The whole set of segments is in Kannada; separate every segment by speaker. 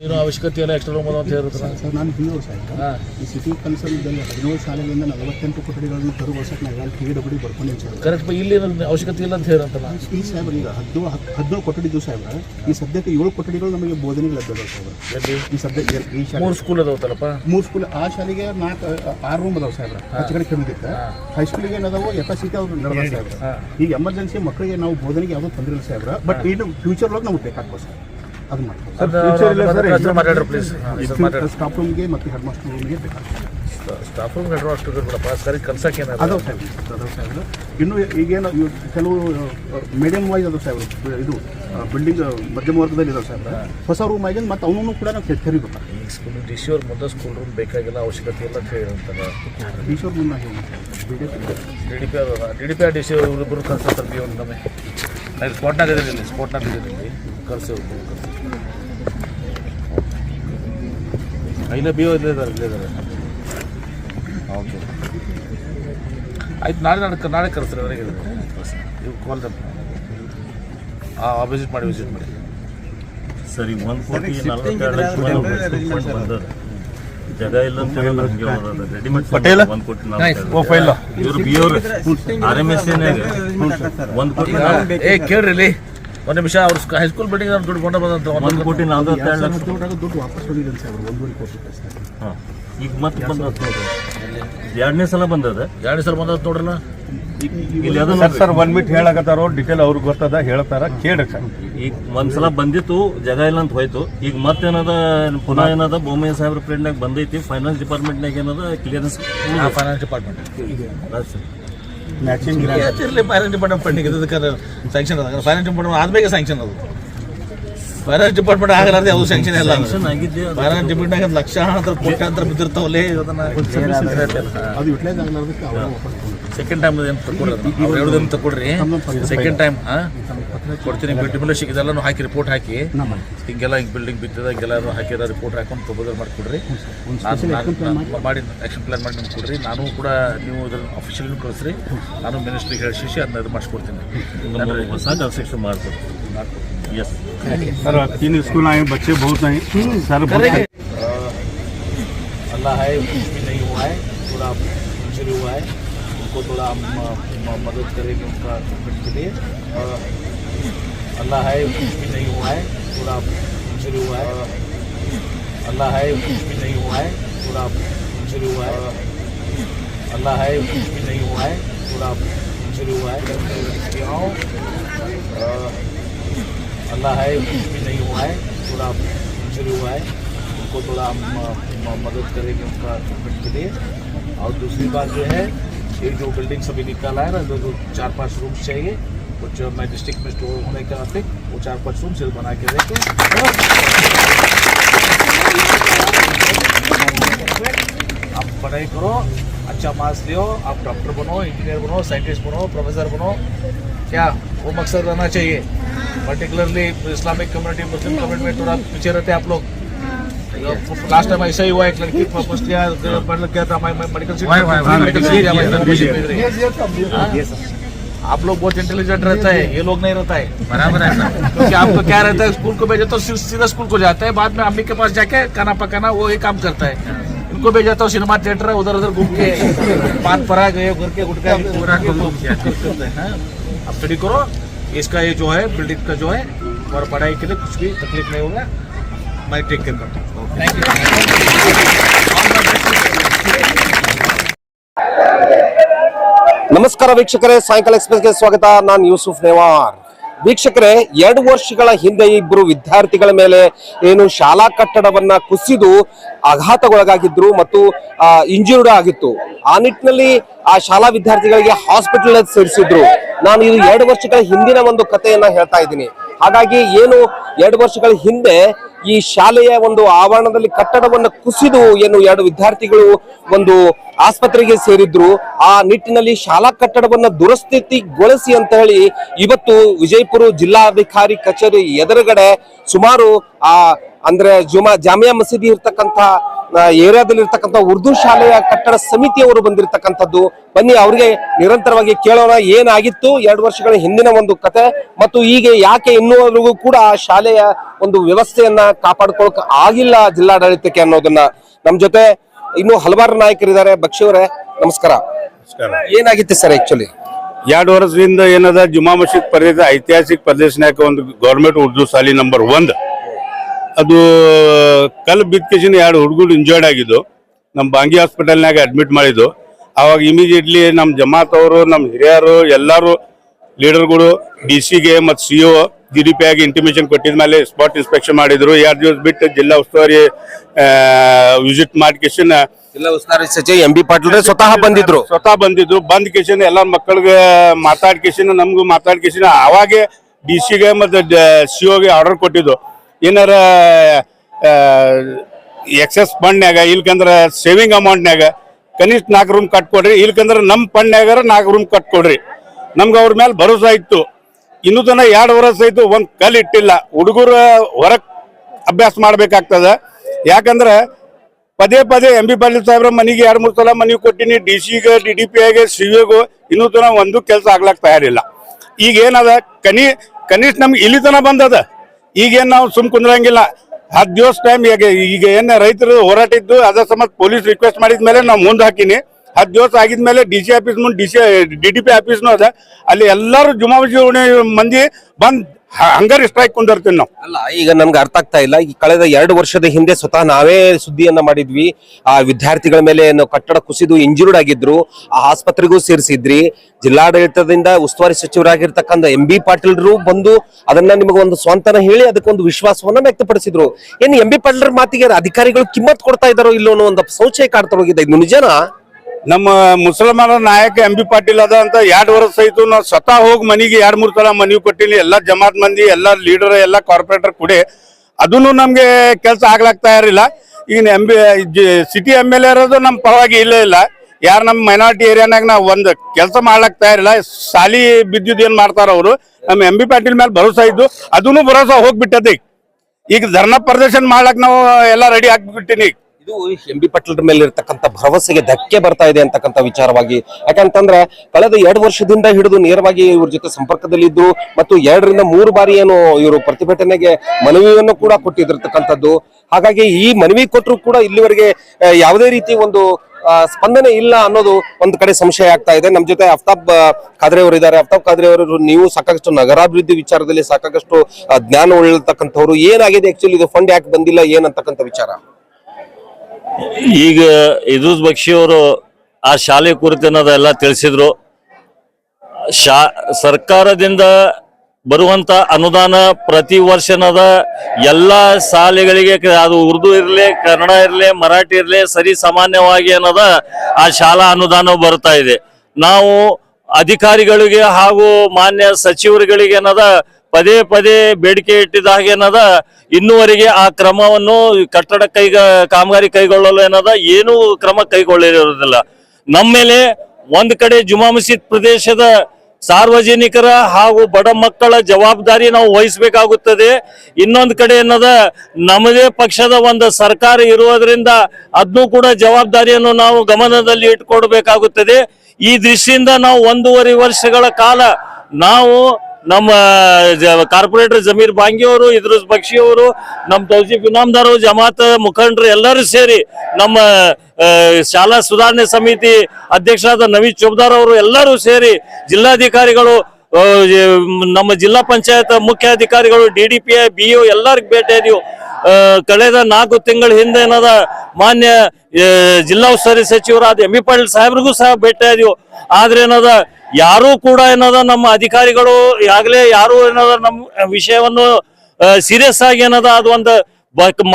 Speaker 1: ಏನು ಅವಶ್ಯಕತೆ ಇಲ್ಲ ಎಕ್ಸ್ಟ್ರಾ ರೂಮ್ ಅಂತ ಹೇಳಿದ್ರೆ?
Speaker 2: ಸರ್ ನಾನು ಹಿಂದೆ ವರ್ಷ ಸಾಹೇಬ್ ಈ ಸಿಟಿ ಕನ್ಸಲ್ದಲ್ಲಿ ಹದಿನೇಳು ಶಾಲೆಗಳಿಂದ ನಲವತ್ತೆಂಟು ಕೊಠಡಿಗಳನ್ನು ತರುವ ವರ್ಷಕ್ಕೆ ನಾವು ಎಲ್ಲ ಕೆ ಡಬ್ಲ್ಯೂ ಬರ್ಕೊಂಡಿದ್ದೀನಿ ಸರ್
Speaker 1: ಕರೆಕ್ಟ್ ಇಲ್ಲಿ ಅವಶ್ಯಕತೆ ಇಲ್ಲ ಅಂತ ಹೇಳಂತಲ್ಲ?
Speaker 2: ಈ ಸಾಹೇಬ್ರು ಈಗ ಹದ್ದು ಹದಿನೇಳು ಕೊಠಡಿ ದಿವಸ ಸಾಹೇಬ್ರ ಈ ಸದ್ಯಕ್ಕೆ ಏಳು ಕೊಠಡಿಗಳು ನಮಗೆ ಬೋಧನೆಗೆ ಲಭ್ಯ ಸಾಹೇಬ್ರ ಈ ಸದ್ಯ ಈ-
Speaker 1: ಮೂರು ಸ್ಕೂಲ್ ಅದಾವತ್ತಲ್ಲಪ್ಪ
Speaker 2: ಮೂರು ಸ್ಕೂಲ್ ಆ ಶಾಲೆಗೆ ನಾಲ್ಕು ಆರು ರೂಮ್ ಅದಾವ ಸಾಹೇಬ್ರ ಆಚೆ ಕಡೆ ಕಡಿದಿತ್ತು ಹೈಸ್ಕೂಲಿಗೆ ಏನದಾವು ಯಥಾಸ್ಥಿತಿ ಅವ್ರು ನಡೆದ ಸಾಹೇಬ್ರ. ಈಗ ಎಮರ್ಜೆನ್ಸಿ ಮಕ್ಕಳಿಗೆ ನಾವು ಬೋಧನೆಗೆ ಯಾವುದೋ ತೊಂದರೆ ಇಲ್ಲ ಸಾಹೇಬ್ರ ಬಟ್ ಇನ್ನು ಫ್ಯೂಚರ್ ಒಳಗೆ ನಮ್ಗೆ ಬೇಕಾಗ್ಬೋದು ಸರ್. ಅದು
Speaker 1: ಮಾತಾಡ್ರಿ ಪ್ಲೀಸ್
Speaker 2: ಸ್ಟಾಫ್ ರೂಮ್ಗೆ ಮತ್ತು ಹೆಡ್ ಮಾಸ್ಟರ್ ರೂಮ್ಗೆ ಬೇಕಾಗ್ತದೆ
Speaker 1: ಸ್ಟಾಫ್ ರೂಮ್ ಹೆಡ್ ಮಾಸ್ಟರ್ ಬಿಡಪ್ಪ. ಸರಿ ಕಲ್ಸಕ್ಕೆ ಏನಾದ್ರು
Speaker 2: ಅದಾವ ಅದಾವ ಇನ್ನು ಈಗೇನು ಕೆಲವು ಮೀಡಿಯಂ ವೈಸ್ ಅದಾವ ಸಾಹೇಬ್ರು ಇದು ಬಿಲ್ಡಿಂಗ್ ಮಧ್ಯಮ ವರ್ಗದಲ್ಲಿ ಇದಾವೆ ಸಾಹೇಬ್ರ ಹೊಸ ರೂಮ್ ಆಗಿದೆ ಮತ್ತು ಅವನು ಕೂಡ ನಾವು ತೆರಿಬೇಕು.
Speaker 1: ಈ ಸ್ಕೂಲ್ ಡಿ ಸಿ ಅವ್ರ ಮುಂದೆ ಸ್ಕೂಲ್ ರೂಮ್ ಬೇಕಾಗಿಲ್ಲ ಅವಶ್ಯಕತೆ ಇಲ್ಲ ಅಂತ
Speaker 2: Ishwar ಮುನ್ನಾಗಿ B
Speaker 1: D D D P D D P D C ಇಬ್ಬರು ಕಳ್ಸತ್ತಾರೆ ಬಿ ಒಂದು ನಮಗೆ. ಸ್ಪಾಟ್ನಾಗ ಇದ್ದೀರಿ ಸ್ಪಾಟ್ನಾಗ ಕಳ್ಸಿ ಇಲ್ಲ ಬಿ ಇಲ್ಲೇ ಇದ್ದಾರೆ ಇಲ್ಲೇ ಇದ್ದಾರೆ. ಓಕೆ ಆಯ್ತು ನಾಳೆ ನಾಳೆ ನಾಳೆ ಅವರಿಗೆ ನೀವು ಕಾಲ್ ಹಾಂ ವಿಸಿಟ್ ಮಾಡಿ ವಿಸಿಟ್ ಮಾಡಿ.
Speaker 3: ಸರಿ ಒಂದು ಕೋಟಿ ನಲವತ್ತೆರಡು ಲಕ್ಷ ಫಂಡ್ ಬಂದದ ಜಾಗ ಇಲ್ಲ ಅಂತ ರೆಡಿಮೇಡ್ ಪಟೇಲ್? ಒಂದು ಕೋಟಿ ಇವರು ಬಿ ಅವ್ರು ಆರ್ ಎಂ ಎಸ್ ಒಂದು ಕೋಟಿ
Speaker 1: ಏ ಕೇಳ್ರಿ ಇಲ್ಲಿ. ಒಂದು ನಿಮಿಷ ಅವ್ರು ಹೈಸ್ಕೂಲ್ ಬಿಲ್ಡಿಂಗ್ ದುಡ್ಡು ಕೊಂಡ ಬಂದಂತ
Speaker 3: ಒಂದು ಕೋಟಿ ನಲವತ್ತೆರಡು ಲಕ್ಷ.
Speaker 2: ದುಡ್ಡು ವಾಪಸ್ ಬಂದಿದೆ ಸರ್ ಒಂದೂವರೆ ಕೋಟಿ
Speaker 3: ಹಾಂ. ಈಗ ಮತ್ತೆ ಬಂದದ ಎರಡನೇ ಸಲ ಬಂದದ
Speaker 1: ಎರಡನೇ ಸಲ ಬಂದದ ನೋಡ್ರಲ್ಲ.
Speaker 4: ಸರ್ ಸರ್ ಒಂದ್ ಮಿನಿಟ್ ಹೇಳಕತ್ತಾರೋ ಡಿಟೇಲ್ ಅವ್ರಿಗೆ ಗೊತ್ತದ ಹೇಳ್ತಾರ ಕೇಳ ಸರ್.
Speaker 3: ಈಗ ಒಂದ್ಸಲ ಬಂದಿತ್ತು ಜಾಗ ಇಲ್ಲ ಅಂತ ಹೋಯ್ತು. ಈಗ ಮತ್ತೇನದ ಪುನಃ ಏನದ ಬೊಮ್ಮಯ್ಯ ಸಾಹೇಬ್ರ ಪ್ರಿಂಟ್ನಾಗ ಬಂದೈತಿ ಫೈನಾನ್ಸ್ ಡಿಪಾರ್ಟ್ಮೆಂಟ್ನಾಗ ಏನದ ಕ್ಲಿಯರೆನ್ಸ್
Speaker 1: ಫೈನಾನ್ಸ್ ಡಿಪಾರ್ಟ್ಮೆಂಟ್
Speaker 4: ಮ್ಯಾಚಿಂಗ್
Speaker 1: ಇರಲಿ ಫೈನಾನ್ಸ್ ಡಿಪಾರ್ಟ್ಮೆಂಟ್ ಇದಕ್ಕೆ ಸ್ಯಾಂಕ್ಷನ್ ಅದ ಫೈನಾನ್ಸ್ ಡಿಪಾರ್ಟ್ಮೆಂಟ್ ಆದ್ಮೇಲೆ ಸ್ಯಾಂಕ್ಷನ್ ಅದು. ಫೈನಾನ್ಸ್ ಡಿಪಾರ್ಟ್ಮೆಂಟ್ ಆಗಲಾರ್ದೆ ಯಾವುದು ಸ್ಯಾಂಕ್ಷನ್ ಇಲ್ಲ
Speaker 3: ಸ್ಯಾಂಕ್ಷನ್ ಆಗಿದ್ದೆ ಅದು.
Speaker 1: ಫೈನಾನ್ಸ್ ಡಿಪಾರ್ಟ್ಮೆಂಟ್ ಲಕ್ಷಾಂತರ ಕೋಟ್ಯಾಂತರ ಬಿದ್ದಿರ್ತಾವಲ್ಲೇ. ಅದನ್ನ
Speaker 2: ಅದು ಯುಟಿಲೈಸ್ ಆಗಲಾರ್ದಕ್ಕೆ ಅವರು ವಾಪಸ್ ತೊಗೊಂಡ್ರು.
Speaker 1: ಸೆಕೆಂಡ್ ಟೈಮ್ ಏನು ತಗೊಳ್ರಿ ಅವ್ರು ಹೇಳೋದನ್ನ ತಗೊಳ್ರಿ ಸೆಕೆಂಡ್ ಟೈಮ್ ಕೊಡ್ತೀನಿ ಡಿಮಿಲೇಷನ್ ಇದೆಲ್ಲನೂ ಹಾಕಿ ರಿಪೋರ್ಟ್ ಹಾಕಿ ಹಿಂಗೆಲ್ಲ ಹಿಂಗೆ ಬಿಲ್ಡಿಂಗ್ ಬಿದ್ದದ ಹಿಂಗೆಲ್ಲ ಹಾಕಿದ ರಿಪೋರ್ಟ್ ಹಾಕೊಂಡು ಪ್ರಪೋಸಲ್ ಮಾಡಿಕೊಡ್ರಿ ನಾನು ನಾನು ಮಾಡಿ ಆ್ಯಕ್ಷನ್ ಪ್ಲಾನ್ ಮಾಡಿ ನಿಮ್ಗೆ ಕೊಡ್ರಿ ನಾನು ಕೂಡ ನೀವು ಇದ್ರ ಅಫಿಷಿಯಲ್ ಕಳಿಸ್ರಿ ನಾನು ಮಿನಿಸ್ಟ್ರಿಗೆ ಹೇಳಿಸಿ ಅದನ್ನ ಇದು ಮಾಡಿಸ್ಕೊಡ್ತೀನಿ
Speaker 3: ನಮ್ಮಲ್ಲಿ ಹೊಸ ಕನ್ಸ್ಟ್ರಕ್ಷನ್ ಮಾಡ್ತಾರೆ ಎಸ್
Speaker 4: सर तीन स्कूल आए बच्चे बहुत नहीं सर बहुत-
Speaker 1: करेंगे अल्लाह है कुछ भी नहीं हुआ है थोड़ा इंजरी हुआ है उनको थोड़ा हम मदद करेंगे उनका ट्रीटमेंट के लिए अल्लाह है, कुछ भी नहीं हुआ है, थोड़ा इंजरी हुआ है। अल्लाह है, कुछ भी नहीं हुआ है, थोड़ा इंजरी हुआ है। अल्लाह है, कुछ भी नहीं हुआ है, थोड़ा इंजरी हुआ है। अल्लाह है, कुछ भी नहीं हुआ है, थोड़ा इंजरी हुआ है। उनको थोड़ा हम मदद करेंगे उनका ट्रीटमेंट के लिए और दूसरी बात जो है ये जो बिल्डिंग सभी निकाला है ना, जो चार पाँच रूम्स चाहिए, कुछ मैं डिस्ट्रिक्ट में स्टोर होने के नाते वो चार पाँच रूम सिर्फ़ बना के देते। आप पढ़ाई करो अच्छा मार्क्स लियो, आप डॉक्टर बनो इंजीनियर बनो साइंटिस्ट बनो प्रोफेसर बनो, क्या? वो मकसद रहना चाहिए। Particularly Islamic community Muslim community में थोड़ा पीछे रहते हैं आप लोग। लास्ट टाइम ऐसा ही हुआ एक लड़की फ़र्स्ट ईयर पढ़ गया था मैं मेडिकल सीट आप लोग बहुत इंटेलिजेंट रहता है ये लोग नहीं रहता है। बराबर है क्योंकि आपको क्या रहता है स्कूल को भेजे तो सीधा स्कूल को जाता है बाद में अम्मी के पास जाके खाना पकाना वो ही काम करता है। इनको भेजा तो सिनेमा थिएटर है उधर उधर घूम के पान परा गए घर के गुटका पूरा हैं? आप स्टडी करो इसका ये जो है बिल्डिंग का जो है और पढ़ाई के लिए कुछ भी तकलीफ़ नहीं होगा मैं टेक केयर करता हूँ।
Speaker 5: ನಮಸ್ಕಾರ ವೀಕ್ಷಕರೇ, ಸಾಯಂಕಾಲ ಎಕ್ಸ್ಪ್ರೆಸ್ಗೆ ಸ್ವಾಗತ. ನಾನು ಯೂಸುಫ್ ನೇವಾರ್. ವೀಕ್ಷಕರೇ, ಎರಡು ವರ್ಷಗಳ ಹಿಂದೆ ಇಬ್ಬರು ವಿದ್ಯಾರ್ಥಿಗಳ ಮೇಲೆ ಏನು ಶಾಲಾ ಕಟ್ಟಡವನ್ನ ಕುಸಿದು ಆಘಾತಗೊಳಗಾಗಿದ್ರು ಮತ್ತು ಇಂಜೂರ್ಡ್ ಆಗಿತ್ತು. ಆ ನಿಟ್ಟಿನಲ್ಲಿ ಆ ಶಾಲಾ ವಿದ್ಯಾರ್ಥಿಗಳಿಗೆ ಹಾಸ್ಪಿಟಲ್ ಸೇರಿಸಿದ್ರು. ನಾನು ಇದು ಎರಡು ವರ್ಷಗಳ ಹಿಂದಿನ ಒಂದು ಕಥೆಯನ್ನ ಹೇಳ್ತಾ ಇದ್ದೀನಿ. ಹಾಗಾಗಿ ಏನು ಎರಡು ವರ್ಷಗಳ ಹಿಂದೆ ಈ ಶಾಲೆಯ ಒಂದು ಆವರಣದಲ್ಲಿ ಕಟ್ಟಡವನ್ನು ಕುಸಿದು ಏನು ಎರಡು ವಿದ್ಯಾರ್ಥಿಗಳು ಒಂದು ಆಸ್ಪತ್ರೆಗೆ ಸೇರಿದ್ರು, ಆ ನಿಟ್ಟಿನಲ್ಲಿ ಶಾಲಾ ಕಟ್ಟಡವನ್ನ ದುರಸ್ಥಿತಿಗೊಳಿಸಿ ಅಂತ ಹೇಳಿ ಇವತ್ತು ವಿಜಯಪುರ ಜಿಲ್ಲಾಧಿಕಾರಿ ಕಚೇರಿ ಎದುರುಗಡೆ ಸುಮಾರು, ಆ, ಅಂದ್ರೆ ಜುಮಾ ಜಾಮಿಯಾ ಮಸೀದಿ ಇರ್ತಕ್ಕಂಥ ಏರಿಯಾದಲ್ಲಿ ಇರ್ತಕ್ಕಂಥ ಉರ್ದು ಶಾಲೆಯ ಕಟ್ಟಡ ಸಮಿತಿಯವರು ಬಂದಿರತಕ್ಕಂಥದ್ದು. ಬನ್ನಿ ಅವ್ರಿಗೆ ನಿರಂತರವಾಗಿ ಕೇಳೋಣ ಏನಾಗಿತ್ತು ಎರಡು ವರ್ಷಗಳ ಹಿಂದಿನ ಒಂದು ಕತೆ ಮತ್ತು ಈಗ ಯಾಕೆ ಇನ್ನೂವರೆಗೂ ಕೂಡ ಆ ಶಾಲೆಯ ಒಂದು ವ್ಯವಸ್ಥೆಯನ್ನ ಕಾಪಾಡ್ಕೊಳಕ್ ಆಗಿಲ್ಲ ಜಿಲ್ಲಾಡಳಿತಕ್ಕೆ ಅನ್ನೋದನ್ನ. ನಮ್ ಜೊತೆ ಇನ್ನು ಹಲವಾರು ನಾಯಕರಿದ್ದಾರೆ. ಬಕ್ಷಿಯವರೇ ನಮಸ್ಕಾರ. ಏನಾಗಿತ್ತು ಸರ್ ಆಕ್ಚುಲಿ
Speaker 4: ಎರಡು ವರ್ಷದಿಂದ ಏನದ ಜುಮಾ ಮಸೀದ್ ಪ್ರದೇಶ ಐತಿಹಾಸಿಕ ಪ್ರದೇಶನಾಗ ಒಂದು ಗೌರ್ಮೆಂಟ್ ಉರ್ದು ಶಾಲಿ ನಂಬರ್ ಒಂದ್ ಅದು ಕಲ್ಲು ಬಿದ್ಕೇಶನ್ ಎರಡು ಹುಡುಗರು ಇಂಜರ್ಡ್ ಆಗಿದ್ದು ನಮ್ಮ ಬಾಂಗಿ ಹಾಸ್ಪಿಟಲ್ನಾಗ ಅಡ್ಮಿಟ್ ಮಾಡಿದ್ದು. ಆವಾಗ ಇಮಿಡಿಯೇಟ್ಲಿ ನಮ್ಮ ಜಮಾತ್ ಅವರು ನಮ್ಮ ಹಿರಿಯರು ಎಲ್ಲರೂ ಲೀಡರ್ಗಳು ಡಿ ಸಿಗೆ ಮತ್ತು C O G D P ಆಗಿ ಇಂಟಿಮೇಷನ್ ಕೊಟ್ಟಿದ ಮೇಲೆ ಸ್ಪಾಟ್ ಇನ್ಸ್ಪೆಕ್ಷನ್ ಮಾಡಿದ್ರು. ಎರಡು ದಿವಸ ಬಿಟ್ಟು ಜಿಲ್ಲಾ ಉಸ್ತುವಾರಿ ವಿಸಿಟ್ ಮಾಡ್ಕೇಶನ್
Speaker 5: ಜಿಲ್ಲಾ ಉಸ್ತುವಾರಿ ಸಚಿವ ಎಂ ಬಿ ಪಾಟೀಲ್ ಸ್ವತಃ ಬಂದಿದ್ರು.
Speaker 4: ಸ್ವತಃ ಬಂದಿದ್ರು ಬಂದ್ ಕಿಶನ್ ಎಲ್ಲ ಮಕ್ಕಳಿಗೆ ಮಾತಾಡ್ಕೇಶನ್ ನಮ್ಗೂ ಮಾತಾಡ್ಕೇಶನ್ ಅವಾಗೆ ಡಿ ಸಿಗೆ ಮತ್ತು ಸಿ ಒಗೆ ಆರ್ಡರ್ ಕೊಟ್ಟಿದ್ದು. ಏನಾರ ಎಕ್ಸೆಸ್ ಫಂಡ್ನ್ಯಾಗ ಇಲ್ಕಂದ್ರೆ ಸೇವಿಂಗ್ ಅಮೌಂಟ್ನ್ಯಾಗ ಕನಿಷ್ಠ ನಾಲ್ಕು ರೂಮ್ ಕಟ್ಕೊಡ್ರಿ, ಇಲ್ಕಂದ್ರೆ ನಮ್ಮ ಫಂಡ್ನ್ಯಾಗಾರ ನಾಲ್ಕು ರೂಮ್ ಕಟ್ಕೊಡ್ರಿ. ನಮ್ಗೆ ಅವ್ರ ಮೇಲೆ ಭರೋಸಾ ಇತ್ತು. ಇನ್ನೂ ತನ ಎರಡು ವರ್ಷ ಆಯ್ತು, ಒಂದ್ ಕಲ್ ಇಟ್ಟಿಲ್ಲ. ಹುಡುಗರು ಹೊರಗೆ ಅಭ್ಯಾಸ ಮಾಡ್ಬೇಕಾಗ್ತದ. ಯಾಕಂದ್ರ ಪದೇ ಪದೇ ಎಂ ಬಿ ಪಾಟೀಲ್ ಸಾಹೇಬ್ರ ಮನೆಗೆ ಎರಡು ಮೂರು ಸಲ ಮನೆಗೆ ಕೊಟ್ಟಿನಿ ಡಿ ಸಿಗೆ ಡಿ ಡಿ ಪಿ ಆಗಿ ಸಿ ಎಗೂ ಇನ್ನೂ ತನ ಒಂದು ಕೆಲಸ ಆಗ್ಲಕ್ಕೆ ತಯಾರಿಲ್ಲ. ಈಗ ಏನದ, ಕನಿ, ಕನಿಷ್ಠ ನಮ್ಗೆ ಇಲ್ಲಿ ತನ ಬಂದದ. ಈಗೇನ್ ನಾವು ಸುಮ್ ಕುಂದ್ರಂಗಿಲ್ಲ. ಹತ್ತು ದಿವಸ ಟೈಮ್ ಈಗ ಈಗ ಏನು ರೈತರು ಹೋರಾಟ ಇದ್ದು ಅದ ಸಮತ್ ಪೊಲೀಸ್ ರಿಕ್ವೆಸ್ಟ್ ಮಾಡಿದ ಮೇಲೆ ನಾವು ಮುಂದೆ ಹಾಕಿನಿ. ಹತ್ತು ದಿವಸ ಆಗಿದ್ಮೇಲೆ ಡಿ ಸಿ ಆಫೀಸ್ ಮುಂದೆ D C D D P ಆಫೀಸ್ನು ಅದ. ಅಲ್ಲಿ ಎಲ್ಲರೂ ಜುಮಾವಜಿ ಮಂದಿ ಬಂದ್ ಹಂಗಾರಿ ಸ್ಟ್ರೈಕ್ ಕೊಂಡಿರ್ತೀವಿ ನಾವು.
Speaker 5: ಅಲ್ಲ, ಈಗ ನಮ್ಗೆ ಅರ್ಥ ಆಗ್ತಾ ಇಲ್ಲ. ಈ ಕಳೆದ ಎರಡು ವರ್ಷದ ಹಿಂದೆ ಸ್ವತಃ ನಾವೇ ಸುದ್ದಿಯನ್ನ ಮಾಡಿದ್ವಿ. ಆ ವಿದ್ಯಾರ್ಥಿಗಳ ಮೇಲೆ ಏನು ಕಟ್ಟಡ ಕುಸಿದು ಇಂಜುರ್ಡ್ ಆಗಿದ್ರು, ಆ ಆಸ್ಪತ್ರೆಗೂ ಸೇರಿಸಿದ್ರಿ. ಜಿಲ್ಲಾಡಳಿತದಿಂದ ಉಸ್ತುವಾರಿ ಸಚಿವರಾಗಿರ್ತಕ್ಕಂಥ ಎಂ ಬಿ ಪಾಟೀಲ್ರು ಬಂದು ಅದನ್ನ ನಿಮಗೆ ಒಂದು ಸ್ವಂತನ ಹೇಳಿ ಅದಕ್ಕೊಂದು ವಿಶ್ವಾಸವನ್ನ ವ್ಯಕ್ತಪಡಿಸಿದ್ರು. ಏನು ಎಂ ಬಿ ಪಾಟೀಲ್ರ ಮಾತಿಗೆ ಅಧಿಕಾರಿಗಳು ಕಿಮ್ಮತ್ ಕೊಡ್ತಾ ಇದಾರೋ ಇಲ್ಲೋ ಅನ್ನೋ ಒಂದು ಸಂಶಯ ಕಾಡ್ತಾ ಹೋಗಿದೆ ಇದು ನಿಜನಾ?
Speaker 4: ನಮ್ಮ ಮುಸಲ್ಮಾನ ನಾಯಕ ಎಂ ಬಿ ಪಾಟೀಲ್ ಅದ ಅಂತ ಎರಡು ವರ್ಷ ಆಯ್ತು. ನಾವು ಸ್ವತಃ ಹೋಗಿ ಮನೆಗೆ ಎರಡು, ಮೂರು ಸಲ ಮನವಿ ಕೊಟ್ಟಿನಿ. ಎಲ್ಲ ಜಮಾತ್ ಮಂದಿ, ಎಲ್ಲ ಲೀಡರ್ ಎಲ್ಲ ಕಾರ್ಪೊರೇಟರ್ ಕೂಡ. ಅದನ್ನು ನಮಗೆ ಕೆಲಸ ಆಗ್ಲಾಗ್ತಾ ಇರಲಿಲ್ಲ ಈಗ M B city M L A ಇರೋದು ನಮ್ಮ ಪರವಾಗಿ ಇಲ್ಲೇ ಇಲ್ಲ. ಯಾರು ನಮ್ಮ ಮೈನಾರಿಟಿ ಏರಿಯಾನಾಗ ನಾವು ಒಂದು ಕೆಲಸ ಮಾಡ್ಲಾಗ್ತಾ ಇರಲಿಲ್ಲ ಸಾಲಿ ಬಿದ್ದಿದ್ದು ಏನು ಮಾಡ್ತಾರ ಅವರು? ನಮ್ಮ ಎಂ ಬಿ ಪಾಟೀಲ್ ಮೇಲೆ ಭರೋಸಾ ಇದ್ದು. ಅದನ್ನು ಭರೋಸಾ ಹೋಗ್ಬಿಟ್ಟದೆ ಈಗ ಧರ್ನಾ ಪ್ರದರ್ಶನ ಮಾಡ್ಲಾಕ್ ನಾವು ಎಲ್ಲ ರೆಡಿ ಆಗ್ಬಿಟ್ಟಿನಿ.
Speaker 5: ಇದು ಎಂ ಬಿ ಪಾಟೀಲ್ ಮೇಲೆ ಇರತಕ್ಕಂಥ ಭರವಸೆಗೆ ಧಕ್ಕೆ ಬರ್ತಾ ಇದೆ ಅಂತಕ್ಕಂಥ ವಿಚಾರವಾಗಿ. ಯಾಕಂತಂದ್ರೆ ಕಳೆದ ಎರಡು ವರ್ಷದಿಂದ ಹಿಡಿದು ನೇರವಾಗಿ ಇವ್ರ ಜೊತೆ ಸಂಪರ್ಕದಲ್ಲಿದ್ದು ಮತ್ತು ಎರಡರಿಂದ ಮೂರು ಬಾರಿ ಏನು ಇವರು ಪ್ರತಿಭಟನೆಗೆ ಮನವಿಯನ್ನು ಕೂಡ ಕೊಟ್ಟಿದ್ದಿರ್ತಕ್ಕಂಥದ್ದು. ಹಾಗಾಗಿ ಈ ಮನವಿ ಕೊಟ್ಟರು ಕೂಡ ಇಲ್ಲಿವರೆಗೆ ಯಾವುದೇ ರೀತಿ ಒಂದು ಸ್ಪಂದನೆ ಇಲ್ಲ ಅನ್ನೋದು ಒಂದು ಕಡೆ ಸಂಶಯ ಆಗ್ತಾ ಇದೆ. ನಮ್ಮ ಜೊತೆ ಅಫ್ತಾಬ್ ಖಾದ್ರೆ ಅವರು ಇದ್ದಾರೆ. ಅಫ್ತಾಬ್ ಖಾದ್ರೆ ಅವರು ನೀವು ಸಾಕಷ್ಟು ನಗರಾಭಿವೃದ್ಧಿ ವಿಚಾರದಲ್ಲಿ ಸಾಕಷ್ಟು ಜ್ಞಾನ ಉಳ್ಳತಕ್ಕಂಥವ್ರು ಏನಾಗಿದೆ ಆಕ್ಚುಲಿ ಇದು ಫಂಡ್ ಯಾಕೆ ಬಂದಿಲ್ಲ? ಏನಂತಕ್ಕಂಥ ವಿಚಾರ?
Speaker 3: ಈಗ ಇದ್ರ ಬಕ್ಷಿ ಅವರು ಆ ಶಾಲೆ ಕುರಿತು ಎಲ್ಲ ತಿಳಿಸಿದ್ರು. ಶಾ ಸರ್ಕಾರದಿಂದ ಬರುವಂತ ಅನುದಾನ ಪ್ರತಿ ವರ್ಷನದ ಎಲ್ಲ ಶಾಲೆಗಳಿಗೆ ಅದು ಉರ್ದು ಇರಲಿ, ಕನ್ನಡ ಇರಲಿ, ಮರಾಠಿ ಇರಲಿ ಸರಿ ಸಾಮಾನ್ಯವಾಗಿ ಏನದ ಆ ಶಾಲಾ ಅನುದಾನ ಬರ್ತಾ ಇದೆ. ನಾವು ಅಧಿಕಾರಿಗಳಿಗೆ ಹಾಗೂ ಮಾನ್ಯ ಸಚಿವರುಗಳಿಗೆ ಏನದ ಪದೇ ಪದೇ ಬೇಡಿಕೆ ಇಟ್ಟಿದಾಗ ಏನದ? ಇನ್ನುವರೆಗೆ ಆ ಕ್ರಮವನ್ನು ಕಟ್ಟಡ ಕೈಗ, ಕಾಮಗಾರಿ ಕೈಗೊಳ್ಳಲು ಏನದ? ಏನೂ ಕ್ರಮ ಕೈಗೊಳ್ಳಿರೋದಿಲ್ಲ ನಮ್ಮ ಮೇಲೆ ಒಂದ್ ಕಡೆ ಜುಮಾ ಮಸೀದ್ ಪ್ರದೇಶದ ಸಾರ್ವಜನಿಕರ ಹಾಗೂ ಬಡ ಮಕ್ಕಳ ಜವಾಬ್ದಾರಿ ನಾವು ವಹಿಸಬೇಕಾಗುತ್ತದೆ. ಇನ್ನೊಂದು ಕಡೆ ಏನದ? ನಮ್ಮದೇ ಪಕ್ಷದ ಒಂದು ಸರ್ಕಾರ ಇರುವುದರಿಂದ ಅದನ್ನು ಕೂಡ ಜವಾಬ್ದಾರಿಯನ್ನು ನಾವು ಗಮನದಲ್ಲಿ ಇಟ್ಕೊಡ್ಬೇಕಾಗುತ್ತದೆ. ಈ ದೃಷ್ಟಿಯಿಂದ ನಾವು ಒಂದೂವರೆ ವರ್ಷಗಳ ಕಾಲ ನಾವು ನಮ್ಮ ಕಾರ್ಪೊರೇಟರ್ ಜಮೀರ್ ಬಾಂಗಿಯವರು, ಇದ್ರೂಸ್ ಬಕ್ಷಿ ಅವರು ನಮ್ಮ ತೌಸೀಫ್ ಇನಾಮ್ದಾರು ಜಮಾತ್ ಮುಖಂಡರು ಎಲ್ಲರೂ ಸೇರಿ ನಮ್ಮ ಶಾಲಾ ಸುಧಾರಣೆ ಸಮಿತಿ ಅಧ್ಯಕ್ಷರಾದ ನವೀನ್ ಚೋಬ್ದಾರ್ ಅವರು ಎಲ್ಲರೂ ಸೇರಿ ಜಿಲ್ಲಾಧಿಕಾರಿಗಳು ನಮ್ಮ ಜಿಲ್ಲಾ panchayat ಮುಖ್ಯಾಧಿಕಾರಿಗಳು, D D P I B O ಎಲ್ಲರಿಗೆ ಭೇಟಿ ಕಳೆದ ನಾಲ್ಕು ತಿಂಗಳ ಹಿಂದೆ ಏನದ, ಮಾನ್ಯ ಜಿಲ್ಲಾ ಉಸ್ತುವಾರಿ ಸಚಿವರಾದ ಎಂ ಬಿ ಪಾಟೀಲ್ ಸಾಹೇಬ್ರಿಗೂ ಸಹ ಭೇಟಿಯಾದೀವು ಆದ್ರೆ ಏನದ ಯಾರೂ ಕೂಡ ಏನದ ನಮ್ಮ ಅಧಿಕಾರಿಗಳು ಆಗ್ಲೇ ಯಾರು ಏನದ ನಮ್ಮ ವಿಷಯವನ್ನು ಸೀರಿಯಸ್ ಆಗಿ ಏನದ ಅದು ಒಂದು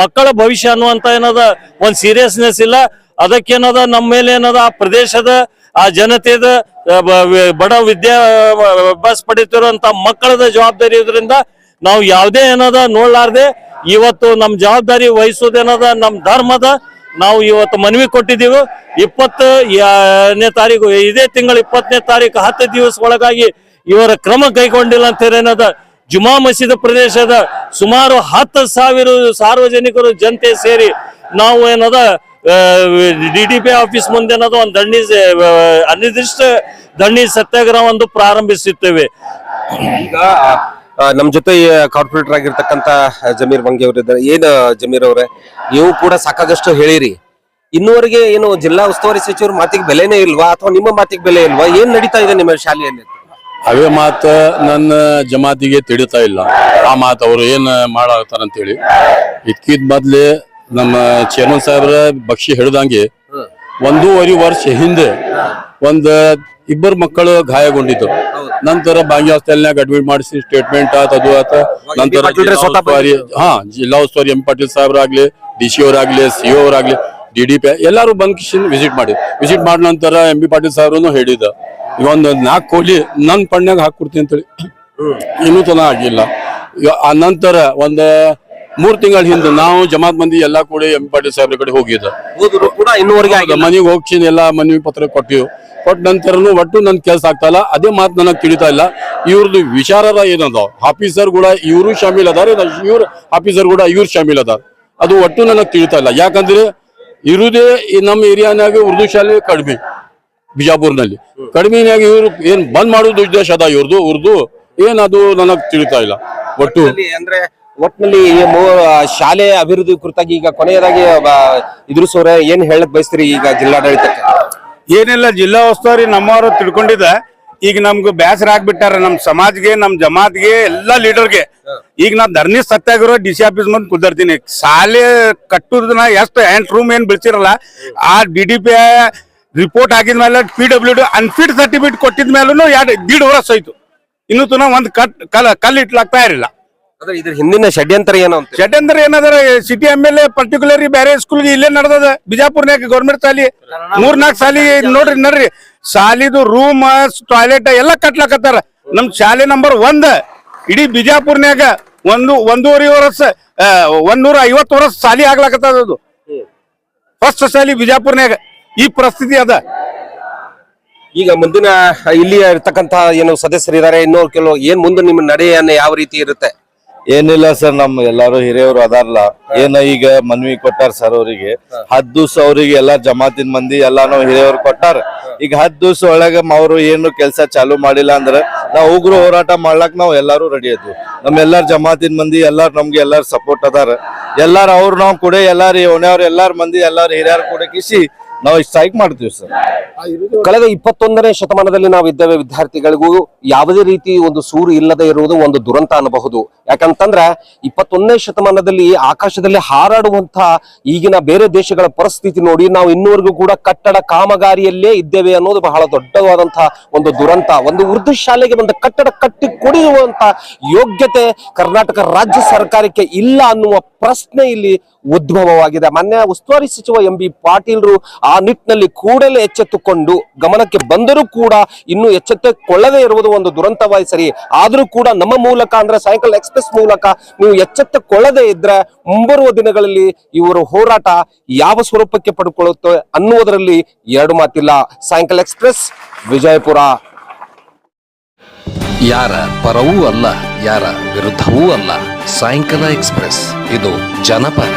Speaker 3: ಮಕ್ಕಳ ಭವಿಷ್ಯ ಅನ್ನುವಂತ ಏನದ ಒಂದು ಸೀರಿಯಸ್ನೆಸ್ ಇಲ್ಲ. ಅದಕ್ಕೇನದ ನಮ್ಮ ಮೇಲೆ ಏನದ ಆ ಪ್ರದೇಶದ, ಆ ಜನತೆದ ಬಡ ವಿದ್ಯಾ ಅಭ್ಯಾಸ ಪಡಿತಿರುವಂತ ಮಕ್ಕಳದ ಜವಾಬ್ದಾರಿ ಇದರಿಂದ ನಾವು ಯಾವುದೇ ಏನದ ನೋಡ್ಲಾರ್ದೆ ಇವತ್ತು ನಮ್ಮ ಜವಾಬ್ದಾರಿ ವಹಿಸೋದೇನದ ನಮ್ಮ ಧರ್ಮದ ನಾವು ಇವತ್ತು ಮನವಿ ಕೊಟ್ಟಿದ್ದೀವಿ. ಇಪ್ಪತ್ತನೇ ತಾರೀಕು, ಇದೇ ತಿಂಗಳ ಇಪ್ಪತ್ತನೇ ತಾರೀಕು ಹತ್ತು ದಿವಸ ಒಳಗಾಗಿ ಇವರ ಕ್ರಮ ಕೈಗೊಂಡಿಲ್ಲ ಅಂತ ಏನದ ಜುಮಾ ಮಸೀದ ಪ್ರದೇಶದ ಸುಮಾರು ಹತ್ತು ಸಾವಿರ ಸಾರ್ವಜನಿಕರು ಜನತೆ ಸೇರಿ ನಾವು ಏನದ ಡಿ ಡಿ ಪಿ ಆಫೀಸ್ ಮುಂದೆ ಅನ್ನೋದು ಒಂದು ದಂಡಿ ಅನಿರ್ದಿಷ್ಟ ದಂಡಿ ಸತ್ಯಾಗ್ರಹವನ್ನು ಪ್ರಾರಂಭಿಸುತ್ತೇವೆ.
Speaker 5: ಈಗ ಆ, ನಮ್ ಜೊತೆ ಕಾರ್ಪೊರೇಟರ್ ಆಗಿರ್ತಕ್ಕಂತ ಜಮೀರ್ ಬಂಗಿ ಅವರಿದ್ದಾರೆ. ಏನ್ ಜಮೀರ್ ಅವರೇ ನೀವು ಕೂಡ ಸಾಕಾಗಷ್ಟು ಹೇಳಿರಿ. ಇನ್ನುವರೆಗೆ ಏನು ಜಿಲ್ಲಾ ಉಸ್ತುವಾರಿ ಸಚಿವರ ಮಾತಿಗೆ ಬೆಲೆನೇ ಇಲ್ವಾ? ಅಥವಾ ನಿಮ್ಮ ಮಾತಿಗೆ ಬೆಲೆ ಇಲ್ವಾ? ಏನ್ ನಡೀತಾ ಇದೆ ನಿಮ್ಮ ಶಾಲೆಯಲ್ಲಿ?
Speaker 6: ಅವೇ ಮಾತು ನನ್ನ ಜಮಾತಿಗೆ ತಿಳಿತಾ ಇಲ್ಲ. ಆ ಮಾತು ಅವರು ಏನ್ ಹೇಳಿ ಇದ್ಕಿದ್ ಮೊದ್ಲೇ ನಮ್ಮ ಚೇರ್ಮನ್ ಸಾಹೇಬ್ರ ಬಕ್ಷಿ ಹೇಳ್ದಂಗೆ ಒಂದೂವರೆ ವರ್ಷ ಹಿಂದೆ ಒಂದ್ ಇಬ್ಬರು ಮಕ್ಕಳು ಗಾಯಗೊಂಡಿದ್ದು. ನಂತರ ಬಾಂಗಿ ಹಾಸ್ಟೆಲ್ನಾಗ ಅಡ್ಮಿಟ್ ಮಾಡಿಸಿ ಸ್ಟೇಟ್ಮೆಂಟ್ ಆತ ಅದು ಆತ ನಂತರ ಹಾ ಜಿಲ್ಲಾ ಉಸ್ತುವಾರಿ ಎಂ ಪಾಟೀಲ್ ಸಾಹೇಬ್ರಾಗ್ಲಿ ಡಿ ಸಿ ಅವರಾಗ್ಲಿ ಸಿ ಅವರಾಗ್ಲಿ ಡಿ ಡಿ ಪಿ ಎಲ್ಲಾರು ಬಂದ್ ವಿಸಿಟ್ ಮಾಡಿ ವಿಸಿಟ್ ಮಾಡಿದ ನಂತರ ಎಂ ಬಿ ಪಾಟೀಲ್ ಸಾಹೇಬ್ರು ಹೇಳಿದ ಒಂದು ನಾಲ್ಕು ಕೋಲಿ ನನ್ ಪಣ್ಯಾಗ ಹಾಕೊಡ್ತೀನಿ ಅಂತೇಳಿ. ಇನ್ನೂ ತನ ಆಗಿಲ್ಲ. ಆ ನಂತರ ಒಂದ್ ಮೂರ್ ತಿಂಗಳ ಹಿಂದೆ ನಾವು ಜಮಾತ್ ಮಂದಿ ಎಲ್ಲಾ ಕೂಡಿ ಎಂ ಪಾಟೀಲ್ ಸಾಹೇಬ್ರ ಕಡೆ ಹೋಗಿದ್ದ.
Speaker 5: ಹೋದ್ರು ಕೂಡ ಇನ್ನುವರೆಗೆ ಆಗಿಲ್ಲ
Speaker 6: ಮನೆಗೆ ಹೋಗ್ತೀನಿ ಎಲ್ಲ ಮನವಿ ಪತ್ರ ಕೊಟ್ಟಿವು. ಕೊಟ್ಟ ನಂತರನು ಒಟ್ಟು ನನ್ ಕೆಲಸ ಆಗ್ತಾ ಇಲ್ಲ. ಅದೇ ಮಾತು ನನಗೆ ತಿಳಿತಾ ಇಲ್ಲ. ಇವ್ರದ್ದು ವಿಚಾರದ ಏನದ? ಆಫೀಸರ್ ಕೂಡ ಇವರು ಶಾಮಿಲ್ ಅದಾರ ಇವ್ರ ಆಫೀಸರ್ ಕೂಡ ಇವ್ರು ಶಾಮಿಲ್ ಅದಾರ. ಅದು ಒಟ್ಟು ನನಗೆ ತಿಳಿತಾ ಇಲ್ಲ. ಯಾಕಂದ್ರೆ ಇರುದೇ ನಮ್ಮ ಏರಿಯಾನಾಗ ಉರ್ದು ಶಾಲೆ ಕಡಿಮೆ ಬಿಜಾಪುರ್ನಲ್ಲಿ. ಕಡಿಮೆನಾಗ ಇವ್ರು ಏನ್ ಬಂದ್ ಮಾಡೋದು ಉದ್ದೇಶ ಅದ ಇವ್ರದ್ದು ಉರ್ದು ಏನದು ನನಗ್ ತಿಳಿತಾ ಇಲ್ಲ. ಒಟ್ಟು
Speaker 5: ಅಂದ್ರೆ ಮೂ- ಶಾಲೆ ಅಭಿವೃದ್ಧಿ ಕುರಿತಾಗಿ ಈಗ ಕೊನೆಯದಾಗಿ ಎದುರಿಸೋರೆ ಏನ್ ಹೇಳಕ್ ಬಯಸ್ತೀರಿ ಈಗ ಜಿಲ್ಲಾಡಳಿತಕ್ಕೆ?
Speaker 4: ಏನಿಲ್ಲ, ಜಿಲ್ಲಾ ಉಸ್ತುವಾರಿ ನಮ್ಮವರು ತಿಳ್ಕೊಂಡಿದ್ದ ಈಗ ನಮ್ಗೆ ಬೇಸರ ಆಗ್ಬಿಟ್ಟಾರ, ನಮ್ ಸಮಾಜ್ಗೆ, ನಮ್ ಜಮಾತ್ಗೆ, ಎಲ್ಲಾ ಲೀಡರ್ಗೆ. ಈಗ ನಾ ಧರ್ನಿ ಸತ್ಯಾಗ್ರಹ ಡಿ ಸಿ ಆಫೀಸ್ ಮುಂದೆ ಕುದರ್ತೀನಿ. ಶಾಲೆ ಕಟ್ಟುದನ್ನ ಎಷ್ಟು ಹ್ಯಾಂಡ್ ರೂಮ್ ಏನ್ ಬಿಡ್ಸಿರಲ್ಲ ಆ D D P report ಆಗಿದ್ಮೇಲೆ P W D unfit certificate ಕೊಟ್ಟಿದ್ಮೇಲೂ ಎರಡು, ದೀಡ್ ವರ್ಷ ಆಯ್ತು ಇನ್ನೂ ತುನ ಒಂದ್ ಕಟ್ ಕಲ್ ಕಲ್ಲು ಇಟ್ಲಾಗ್ತಾ ಇರಲಿಲ್ಲ
Speaker 5: ಅದ್ರ ಇದ್ರ ಹಿಂದಿನ ಷಡ್ಯಂತರ ಏನು ಅಂತ
Speaker 4: ಷಡ್ಯಂತ್ರ ಏನದ city M L A particularly ಬೇರೆ ಸ್ಕೂಲ್ಗೆ ಇಲ್ಲೇ ನಡೆದದ. ಬಿಜಾಪುರ್ನ್ಯಾಗ ಗೌರ್ಮೆಂಟ್ ಸಾಲಿ ಮೂರ್ ನಾಲ್ಕು ಸಾಲಿ ನೋಡ್ರಿ ನೋಡ್ರಿ. ಸಾಲಿದು ರೂಮ್ ಟಾಯ್ಲೆಟ್ ಎಲ್ಲ ಕಟ್ಲಾಕತ್ತಾರ. ನಮ್ ಶಾಲೆ ನಂಬರ್ ಒಂದ್. ಇಡೀ ಬಿಜಾಪುರ್ನ್ಯಾಗ ಒಂದು ಒಂದೂವರೆ ವರ್ಷ ಆ, ಒಂದ್ನೂರ ಐವತ್ತು ವರ್ಷ ಸಾಲಿ ಆಗ್ಲಾಕತ್ತದ ಅದು. ಫಸ್ಟ್ ಶಾಲಿ ಬಿಜಾಪುರ್ನ್ಯಾಗ. ಈ ಪರಿಸ್ಥಿತಿ ಅದ.
Speaker 5: ಈಗ ಮುಂದಿನ ಇಲ್ಲಿ ಇರ್ತಕ್ಕಂತ ಏನು ಸದಸ್ಯರಿದ್ದಾರೆ ಇನ್ನೂ ಕೆಲವು ಏನ್ ಮುಂದೆ ನಿಮ್ಮ ನಡೆಯನ್ನು ಯಾವ ರೀತಿ ಇರುತ್ತೆ?
Speaker 7: ಏನಿಲ್ಲ ಸರ್, ನಮ್ ಎಲ್ಲಾರು ಹಿರಿಯವರು ಅದಾರಲ್ಲ. ಏನ ಈಗ ಮನ್ವಿ ಕೊಟ್ಟಾರ ಸರ್ ಅವರಿಗೆ. ಹತ್ತು ದಿವಸ ಅವ್ರಿಗೆ ಎಲ್ಲಾ ಜಮಾತಿನ ಮಂದಿ ಎಲ್ಲಾನು ಹಿರಿಯವ್ರು ಕೊಟ್ಟಾರ. ಈಗ ಹತ್ತು ದಿವಸ ಒಳಗ ಅವ್ರು ಏನು ಕೆಲಸ ಚಾಲು ಮಾಡಿಲ್ಲ ಅಂದ್ರೆ ನಾವು ಉಗ್ರ ಹೋರಾಟ ಮಾಡ್ಲಕ್ ನಾವು ಎಲ್ಲಾರು ರೆಡಿ ಇದ್ವಿ ನಮ್ ಎಲ್ಲಾರ ಜಮಾತಿನ ಮಂದಿ, ಎಲ್ಲಾರು ನಮ್ಗೆ ಎಲ್ಲಾರು ಸಪೋರ್ಟ್ ಅದಾರ. ಎಲ್ಲಾರು ಅವ್ರು ನಾವು ಕೂಡ ಎಲ್ಲಾರು ಓಣ್ಯವ್ರು ಎಲ್ಲಾರ ಮಂದಿ ಎಲ್ಲಾರು ಹಿರಿಯರು ಕೂಡ ಕಿಸಿ ನಾವು ಸ್ಟ್ರೈಕ್ ಮಾಡ್ತೀವಿ ಸರ್
Speaker 5: ಕಳೆದ ಇಪ್ಪತ್ತೊಂದನೇ ಶತಮಾನದಲ್ಲಿ ನಾವು ಇದ್ದೇವೆ ವಿದ್ಯಾರ್ಥಿಗಳಿಗೂ ಯಾವುದೇ ರೀತಿ ಒಂದು ಸೂರು ಇಲ್ಲದೆ ಇರುವುದು ಒಂದು ದುರಂತ ಅನ್ನಬಹುದು. ಯಾಕಂತಂದ್ರೆ ಇಪ್ಪತ್ತೊಂದನೇ ಶತಮಾನದಲ್ಲಿ ಆಕಾಶದಲ್ಲಿ ಹಾರಾಡುವಂತಹ ಈಗಿನ ಬೇರೆ ದೇಶಗಳ ಪರಿಸ್ಥಿತಿ ನೋಡಿ ನಾವು ಇನ್ನೂವರೆಗೂ ಕೂಡ ಕಟ್ಟಡ ಕಾಮಗಾರಿಯಲ್ಲೇ ಇದ್ದೇವೆ ಅನ್ನೋದು ಬಹಳ ದೊಡ್ಡವಾದಂತಹ ಒಂದು ದುರಂತ. ಒಂದು ಉರ್ದು ಶಾಲೆಗೆ ಒಂದು ಕಟ್ಟಡ ಕಟ್ಟಿ ಕೊಡಿಯುವಂತ ಯೋಗ್ಯತೆ ಕರ್ನಾಟಕ ರಾಜ್ಯ ಸರ್ಕಾರಕ್ಕೆ ಇಲ್ಲ ಅನ್ನುವ ಪ್ರಶ್ನೆ ಇಲ್ಲಿ ಉದ್ಭವವಾಗಿದೆ. ಮಾನ್ಯ ಉಸ್ತುವಾರಿ ಸಚಿವ ಎಂ ಬಿ ಪಾಟೀಲ್ರು ಆ ನಿಟ್ಟಿನಲ್ಲಿ ಕೂಡಲೇ ಎಚ್ಚೆತ್ತುಕೊಂಡು ಗಮನಕ್ಕೆ ಬಂದರೂ ಕೂಡ ಇನ್ನು ಎಚ್ಚೆತ್ತುಕೊಳ್ಳದೇ ಇರುವುದು ಒಂದು ದುರಂತವಾಗಿ ಸರಿ. ಆದರೂ ಕೂಡ ನಮ್ಮ ಮೂಲಕ ಅಂದ್ರೆ ಸಾಯಂಕಾಲ ಎಕ್ಸ್ಪ್ರೆಸ್ ಮೂಲಕ ನೀವು ಎಚ್ಚೆತ್ತುಕೊಳ್ಳದೇ ಇದ್ರೆ ಮುಂಬರುವ ದಿನಗಳಲ್ಲಿ ಇವರ ಹೋರಾಟ ಯಾವ ಸ್ವರೂಪಕ್ಕೆ ಪಡ್ಕೊಳ್ಳುತ್ತೆ ಅನ್ನುವುದರಲ್ಲಿ ಎರಡು ಮಾತಿಲ್ಲ. ಸಾಯಂಕಾಲ ಎಕ್ಸ್ಪ್ರೆಸ್ ವಿಜಯಪುರ.
Speaker 8: ಯಾರ ಪರವೂ ಅಲ್ಲ, ಯಾರ ವಿರುದ್ಧವೂ ಅಲ್ಲ. ಸಾಯಂಕಾಲ ಎಕ್ಸ್ಪ್ರೆಸ್ ಇದು ಜನಪರ.